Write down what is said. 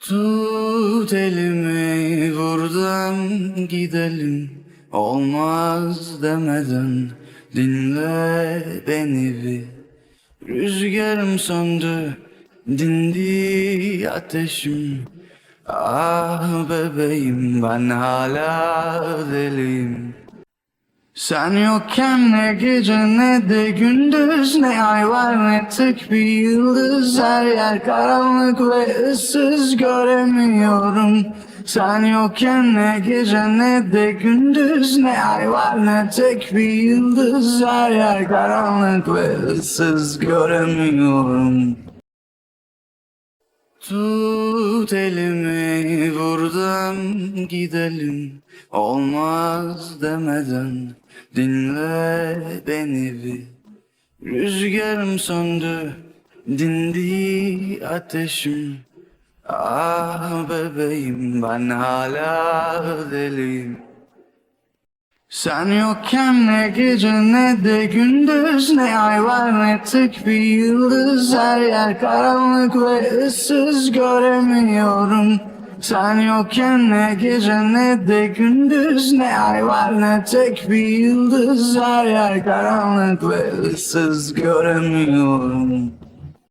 Tut elimi buradan gidelim. Olmaz demeden dinle beni bir. Rüzgarım söndü dindi ateşim. Ah bebeğim ben hala deliyim sen yokken ne gece ne de gündüz Ne ay var ne tek bir yıldız. Her yer karanlık ve ıssız göremiyorum. Sen yokken ne gece ne de gündüz Ne ay var ne tek bir yıldız. Her yer karanlık ve ıssız göremiyorum. Tut elimi buradan gidelim Olmaz demeden dinle beni bir. Rüzgarım söndü dindi ateşim. Ah bebeğim ben hala deliyim. Sen yokken ne gece ne de gündüz Ne ay var ne tek bir yıldız. Her yer karanlık ve ıssız göremiyorum Sen yokken ne gece ne de gündüz Ne ay var ne tek bir yıldız. Her yer karanlık ve ıssız göremiyorum